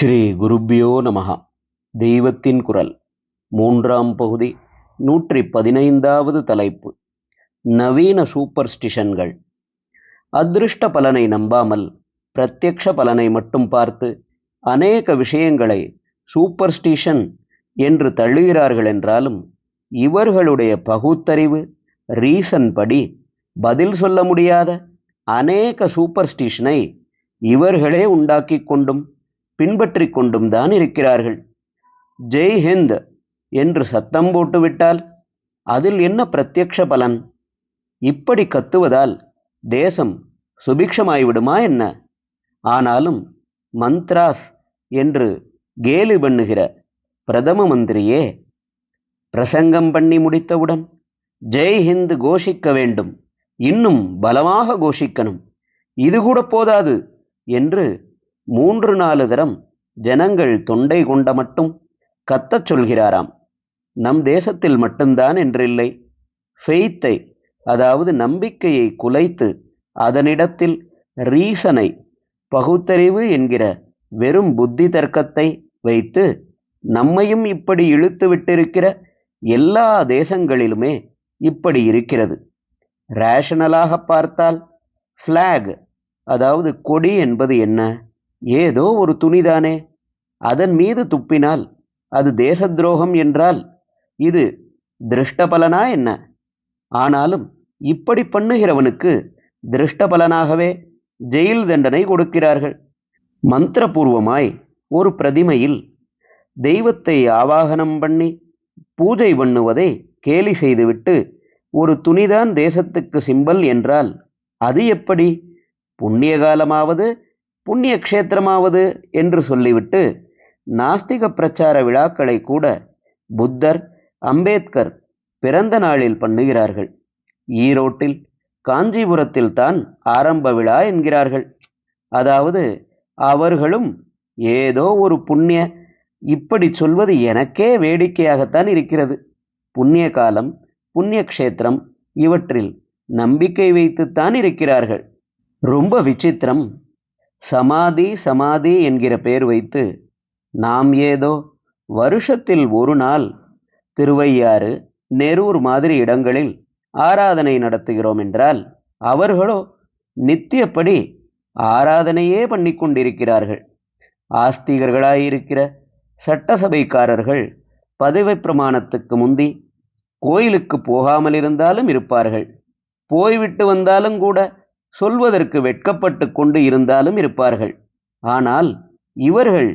ஸ்ரீ குருப்பியோ நமஹா. தெய்வத்தின் குரல். மூன்றாம் பகுதி நூற்றி பதினைந்தாவது தலைப்பு. நவீன சூப்பர்ஸ்டிஷன்கள். அதிருஷ்ட பலனை நம்பாமல் பிரத்யக்ஷ பலனை மட்டும் பார்த்து அநேக விஷயங்களை சூப்பர்ஸ்டிஷன் என்று தள்ளுகிறார்கள் என்றாலும் இவர்களுடைய பகுத்தறிவு ரீசன் படி பதில் சொல்ல முடியாத அநேக சூப்பர்ஸ்டிஷனை இவர்களே உண்டாக்கி கொண்டும் பின்பற்றி கொண்டும் தான் இருக்கிறார்கள். ஜெய் ஹிந்த் என்று சத்தம் போட்டுவிட்டால் அதில் என்ன பிரத்யக்ஷ பலன்? இப்படி கத்துவதால் தேசம் சுபிக்ஷமாய்விடுமா என்ன? ஆனாலும் மந்த்ராஸ் என்று கேலி பண்ணுகிற பிரதம மந்திரியே பிரசங்கம் பண்ணி முடித்தவுடன் ஜெய் ஹிந்த் கோஷிக்க வேண்டும். இன்னும் பலமாக கோஷிக்கணும். இது கூட போதாது என்று மூன்று நாலு தரம் ஜனங்கள் தொண்டை கொண்ட மட்டும் கத்தச் சொல்கிறாராம். நம் தேசத்தில் மட்டும்தான் என்றில்லை. ஃபெய்த்தை அதாவது நம்பிக்கையை குலைத்து அதனிடத்தில் ரீசனை பகுத்தறிவு என்கிற வெறும் புத்தி தர்க்கத்தை வைத்து நம்மையும் இப்படி இழுத்து விட்டிருக்கிற எல்லா தேசங்களிலுமே இப்படி இருக்கிறது. ரேஷனலாக பார்த்தால் ஃப்ளாக் அதாவது கொடி என்பது என்ன? ஏதோ ஒரு துணிதானே? அதன் மீது துப்பினால் அது தேச துரோகம் என்றால் இது திருஷ்டபலனா என்ன? ஆனாலும் இப்படி பண்ணுகிறவனுக்கு திருஷ்டபலனாகவே ஜெயில் தண்டனை கொடுக்கிறார்கள். மந்திரபூர்வமாய் ஒரு பிரதிமையில் தெய்வத்தை ஆவாகனம் பண்ணி பூஜை பண்ணுவதை கேலி செய்துவிட்டு ஒரு துணிதான் தேசத்துக்கு சிம்பல் என்றால் அது எப்படி? புண்ணிய காலமாவது புண்ணிய க்ஷேத்திரமாவது என்று சொல்லிவிட்டு நாஸ்திக பிரச்சார விழாக்களை கூட புத்தர் அம்பேத்கர் பிறந்த நாளில் பண்ணுகிறார்கள். ஈரோட்டில் காஞ்சிபுரத்தில் தான் ஆரம்ப விழா என்கிறார்கள். அதாவது அவர்களும் ஏதோ ஒரு புண்ணிய இப்படி சொல்வது எனக்கே வேடிக்கையாகத்தான் இருக்கிறது. புண்ணிய காலம் புண்ணிய க்ஷேத்திரம் இவற்றில் நம்பிக்கை வைத்துத்தான் இருக்கிறார்கள். ரொம்ப விசித்திரம் சமாதி சமாதி என்கிற பெயர் வைத்து நாம் ஏதோ வருஷத்தில் ஒரு நாள் திருவையாறு நெரூர் மாதிரி இடங்களில் ஆராதனை நடத்துகிறோம் என்றால் அவர்களோ நித்தியப்படி ஆராதனையே பண்ணி கொண்டிருக்கிறார்கள். ஆஸ்திகர்களாயிருக்கிற சட்டசபைக்காரர்கள் பதவி பிரமாணத்துக்கு முந்தி கோயிலுக்கு போகாமல் இருந்தாலும் இருப்பார்கள். போய்விட்டு வந்தாலும் கூட சொல்வதற்கு வெட்கப்பட்டு கொண்டு இருந்தாலும் இருப்பார்கள். ஆனால் இவர்கள்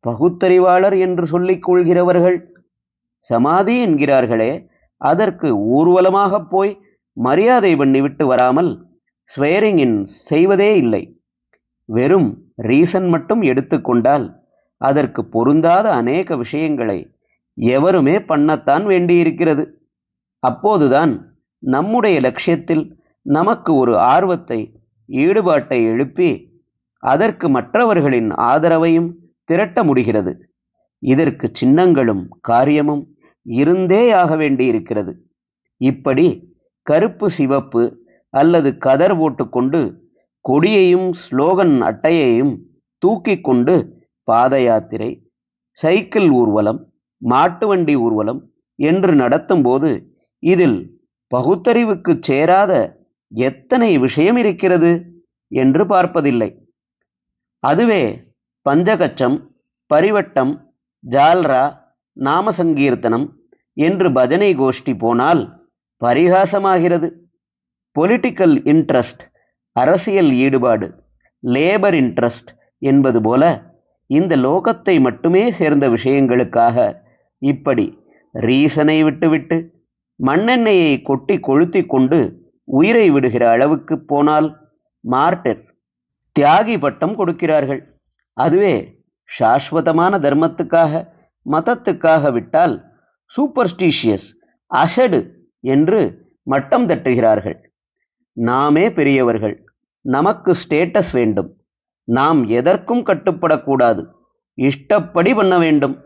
பகுத்தறிவாளர் என்று சொல்லிக் கொள்கிறவர்கள். சமாதி என்கிறார்களே அதற்கு ஊர்வலமாகப் போய் மரியாதை பண்ணிவிட்டு வராமல் ஸ்வேரிங்கின் செய்வதே இல்லை. வெறும் ரீசன் மட்டும் எடுத்துக்கொண்டால் அதற்கு பொருந்தாத அநேக விஷயங்களை எவருமே பண்ணத்தான் வேண்டியிருக்கிறது. அப்போதுதான் நம்முடைய லட்சியத்தில் நமக்கு ஒரு ஆர்வத்தை ஈடுபாட்டை எழுப்பி அதற்கு மற்றவர்களின் ஆதரவையும் திரட்ட முடிகிறது. இதற்கு சின்னங்களும் காரியமும் இருந்தே ஆக வேண்டியிருக்கிறது. இப்படி கருப்பு சிவப்பு அல்லது கதர் போட்டுக்கொண்டு கொடியையும் ஸ்லோகன் அட்டையையும் தூக்கி கொண்டு பாத யாத்திரை சைக்கிள் ஊர்வலம் மாட்டு வண்டி ஊர்வலம் என்று நடத்தும்போது இதில் பகுத்தறிவுக்கு சேராத எத்தனை விஷயம் இருக்கிறது என்று பார்ப்பதில்லை. அதுவே பஞ்சகச்சம் பரிவட்டம் ஜால்ரா நாமசங்கீர்த்தனம் என்று பஜனை கோஷ்டி போனால் பரிகாசமாகிறது. பொலிட்டிக்கல் இன்ட்ரஸ்ட் அரசியல் ஈடுபாடு லேபர் இன்ட்ரஸ்ட் என்பது போல இந்த லோகத்தை மட்டுமே சேர்ந்த விஷயங்களுக்காக இப்படி ரீசனை விட்டுவிட்டு மண்ணெண்ணெயை கொட்டி கொளுத்தி கொண்டு உயிரை விடுகிற அளவுக்கு போனால் மார்டர் தியாகி பட்டம் கொடுக்கிறார்கள். அதுவே சாஸ்வதமான தர்மத்துக்காக மதத்துக்காக விட்டால் சூப்பர்ஸ்டீஷியஸ் அசடு என்று மட்டம் தட்டுகிறார்கள். நாமே பெரியவர்கள் நமக்கு ஸ்டேட்டஸ் வேண்டும். நாம் எதற்கும் கட்டுப்படக்கூடாது. இஷ்டப்படி பண்ண வேண்டும்.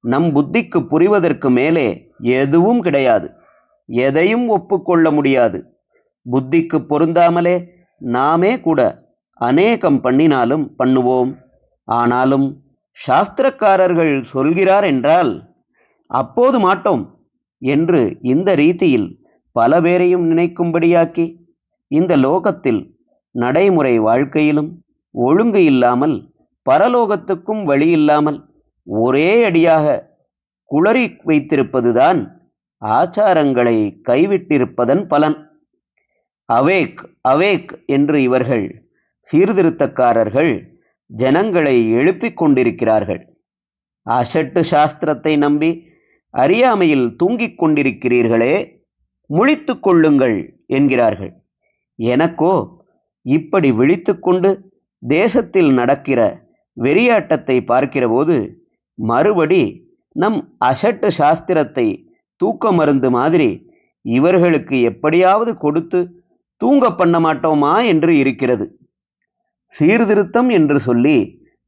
நம் புத்திக்கு புரிவதற்கு மேலே எதுவும் கிடையாது. எதையும் ஒப்புக்கொள்ள முடியாது. புத்திக்கு பொருந்தாமலே நாமே கூட அநேகம் பண்ணினாலும் பண்ணுவோம். ஆனாலும் சாஸ்திரக்காரர்கள் சொல்கிறார் என்றால் அப்போது மாட்டோம் என்று இந்த ரீதியில் பல பேரையும் நினைக்கும்படியாக்கி இந்த லோகத்தில் நடைமுறை வாழ்க்கையிலும் ஒழுங்கு இல்லாமல் பரலோகத்துக்கும் வழி இல்லாமல் ஒரே அடியாக குளறி வைத்திருப்பதுதான் ஆச்சாரங்களை கைவிட்டிருப்பதன் பலன். அவேக் அவேக் என்று இவர்கள் சீர்திருத்தக்காரர்கள் ஜனங்களை எழுப்பிக் கொண்டிருக்கிறார்கள். அசட்டு சாஸ்திரத்தை நம்பி அறியாமையில் தூங்கிக் கொண்டிருக்கிறீர்களே முழித்து கொள்ளுங்கள் என்கிறார்கள். எனக்கோ இப்படி விழித்துக்கொண்டு தேசத்தில் நடக்கிற வெறியாட்டத்தை பார்க்கிறபோது மறுபடி நம் அசட்டு சாஸ்திரத்தை தூக்க மருந்து மாதிரி இவர்களுக்கு எப்படியாவது கொடுத்து தூங்க பண்ண மாட்டோமா என்று இருக்கிறது. சீர்திருத்தம் என்று சொல்லி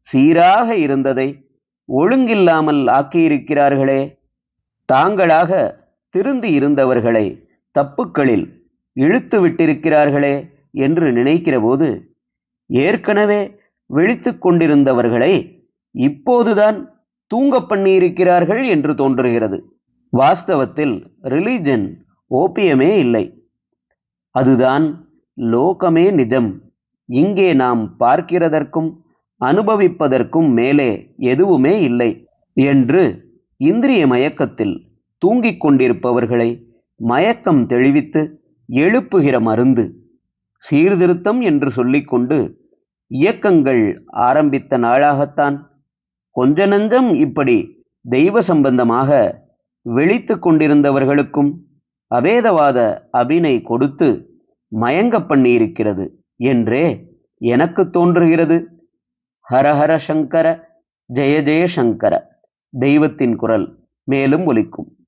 சீராக இருந்ததை ஒழுங்கில்லாமல் ஆக்கியிருக்கிறார்களே. தாங்களாக திருந்தி இருந்தவர்களை தப்புக்களில் இழுத்து விட்டிருக்கிறார்களே என்று நினைக்கிறபோது ஏற்கனவே விழித்து கொண்டிருந்தவர்களை இப்போதுதான் தூங்க பண்ணியிருக்கிறார்கள் என்று தோன்றுகிறது. வாஸ்தவத்தில் ரிலிஜன் ஓபியமே இல்லை. அதுதான் லோகமே நிஜம். இங்கே நாம் பார்க்கிறதற்கும் அனுபவிப்பதற்கும் மேலே எதுவுமே இல்லை என்று இந்திரிய மயக்கத்தில் தூங்கிக் கொண்டிருப்பவர்களை மயக்கம் தெளிவித்து எழுப்புகிற மருந்து சீர்திருத்தம் என்று சொல்லிக்கொண்டு இயக்கங்கள் ஆரம்பித்த நாளாகத்தான். கொஞ்ச நஞ்சம் இப்படி தெய்வ சம்பந்தமாக வெளித்து கொண்டிருந்தவர்களுக்கும் அபேதவாத அபினை கொடுத்து மயங்க பண்ணியிருக்கிறது என்றே எனக்கு தோன்றுகிறது. ஹரஹர சங்கர ஜெய ஜெய சங்கர. தெய்வத்தின் குரல் மேலும் ஒலிக்கும்.